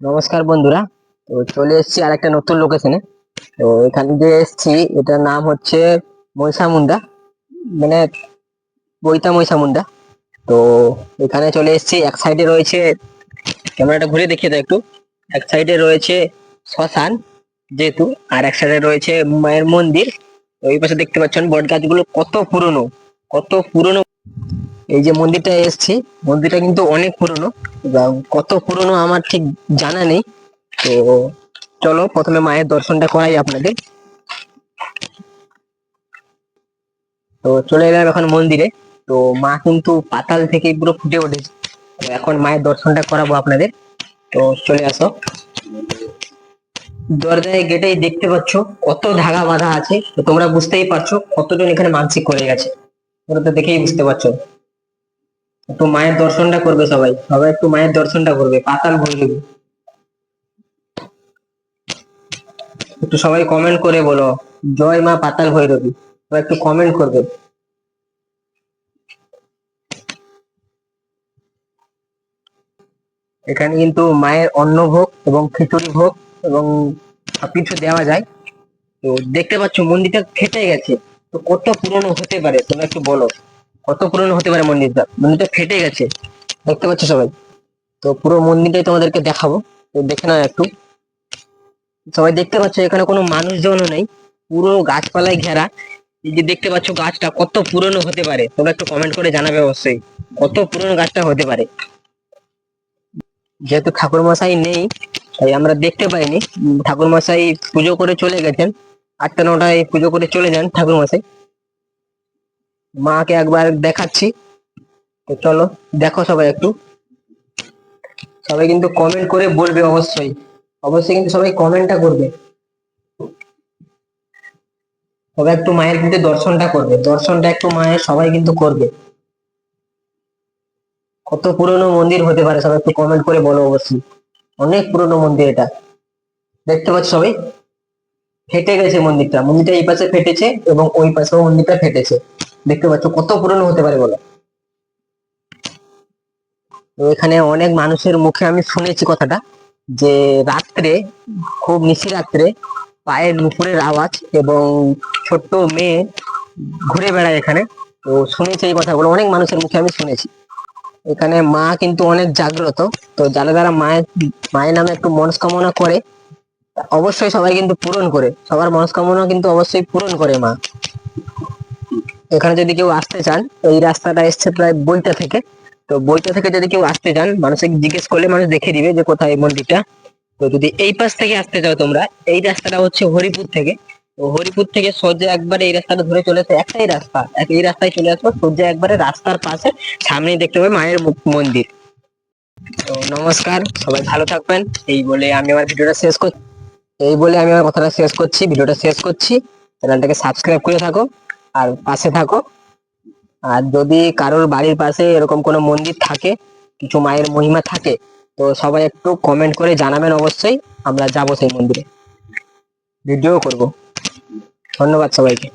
নমস্কার বন্ধুরা। তো চলে এসেছি আর একটা নতুন লোকেশনে তো এখানে যে এসেছি, এটার নাম হচ্ছে মৈসামুন্ডা মানে বইতা মৈসামুন্ডা তো এখানে চলে এসেছি। এক সাইডে রয়েছে, ক্যামেরাটা ঘুরে দেখিয়ে দাও একটু। এক সাইডে রয়েছে শ্মশান যেহেতু, আর এক সাইডে রয়েছে মায়ের মন্দির। ওই পাশে দেখতে পাচ্ছেন বট গাছগুলো কত পুরনো কত পুরনো এই যে মন্দিরটা এসেছি, মন্দিরটা কিন্তু অনেক পুরনো কত পুরনো আমার ঠিক জানা নেই। তো চলো, প্রথমে মায়ের দর্শনটা করাই আপনাদের। তো চলে এলাম এখন মন্দিরে। তো মা কিন্তু পাতাল থেকে পুরো ফুটে উঠেছে। তো এখন মায়ের দর্শনটা করাবো আপনাদের। তো চলে আসো। দরজায় গেটেই দেখতে পাচ্ছ, কত ধাগা বাঁধা আছে। তো তোমরা বুঝতেই পারছ কতজন এখানে মানসিক করে গেছে। তোমরা তো দেখেই বুঝতে পারছ। একটু মায়ের দর্শনটা করবে সবাই। সবাই একটু মায়ের দর্শনটা করবে, পাতাল ভৈরবী একটু সবাই কমেন্ট করে বলো, জয় মা পাতাল ভৈরবী। সবাই একটু কমেন্ট করবে। এখানে কিন্তু মায়ের অন্নভোগ এবং খিচুড়ি ভোগ এবং সবকিছু দেওয়া যায়। তো দেখতে পাচ্ছ মন্দিরটা ফেটে গেছে। তো কত পুরনো হতে পারে, তোমরা একটু বলো। কত পুরনো হতে পারে মন্দিরটা? মন্দিরটা ফেটে গেছে। দেখতে পাচ্ছ সবাই? তো পুরো মন্দিরটাই তোমাদেরকে দেখাবো। তো দেখে নাও একটু। সবাই দেখতে পাচ্ছ, এখানে কোনো মানুষজনও নেই। পুরো গাছপালায় ঘেরা। এই যে দেখতে পাচ্ছ গাছটা কত পুরনো হতে পারে। তোমরা একটু কমেন্ট করে জানাবে অবশ্যই। কত পুরনো গাছটা হতে পারে। যেহেতু ঠাকুর মশাই নেই, তাই আমরা দেখতে পাইনি। ঠাকুর মশাই পুজো করে চলে গেছেন। আটটা নটায় পুজো করে চলে যান ঠাকুর মশাই মাকে একবার দেখাচ্ছি। তো চলো, দেখো সবাই একটু। সবাই কিন্তু কমেন্ট করে বলবে অবশ্যই। অবশ্যই কিন্তু সবাই কমেন্টটা করবে। সবাই একটু মায়ের কিন্তু দর্শনটা করবে। দর্শনটা একটু মায়ের সবাই কিন্তু করবে। কত পুরনো মন্দির হতে পারে, সবাই একটু কমেন্ট করে বলো অবশ্যই। অনেক পুরনো মন্দির এটা। দেখতে পাচ্ছ সবাই? ফেটে গেছে মন্দিরটা। মন্দিরটা এই পাশে ফেটেছে এবং ওই পাশেও মন্দিরটা ফেটেছে। দেখতে পাচ্ছ, কত পুরনো হতে পারে বলো? এখানে অনেক মানুষের মুখে আমি শুনেছি কথাটা, যে রাত্রে, খুব নিশি রাত্রে, পায়ের নুপুরের আওয়াজ এবং ছোট্ট মেয়ে ঘুরে বেড়ায় এখানে। তো শুনেছি এই কথাগুলো, অনেক মানুষের মুখে আমি শুনেছি। এখানে মা কিন্তু অনেক জাগ্রত, তো যারা যারা মায়ের মায়ের নামে একটু মনস্কামনা করে, অবশ্যই সবাই কিন্তু পূরণ করে। সবার মনস্কামনা কিন্তু অবশ্যই পূরণ করে মা। এখানে যদি কেউ আসতে চান, এই রাস্তাটা এসছে প্রায় বইটা থেকে। তো বইটা থেকে যদি কেউ আসতে চান, মানুষকে জিজ্ঞেস করলে মানুষ দেখে দিবে যে কোথায় এই মন্দিরটা। তো যদি এই পাশ থেকে আসতে চাও তোমরা, এই রাস্তাটা হচ্ছে হরিপুর থেকে। তো হরিপুর থেকে সোজা একবারে এই রাস্তাটা ধরে চলে আসে, একটাই রাস্তা। এই রাস্তায় চলে আসব সোজা একবারে রাস্তার পাশে, সামনেই দেখতে পাবে মায়ের মন্দির। তো নমস্কার, সবাই ভালো থাকবেন। এই বলে আমি আমার ভিডিওটা শেষ করছি এই বলে আমি আমার কথাটা শেষ করছি, ভিডিওটা শেষ করছি। চ্যানেলটাকে সাবস্ক্রাইব করে থাকো। আর পাশে থাকো। আর যদি কারোর বাড়ির পাশে এরকম কোনো মন্দির থাকে, কিছু মায়ের মহিমা থাকে, তো সবাই একটু কমেন্ট করে জানাবেন অবশ্যই, আমরা যাব সেই মন্দিরে। ভিডিও করব। ধন্যবাদ সবাইকে।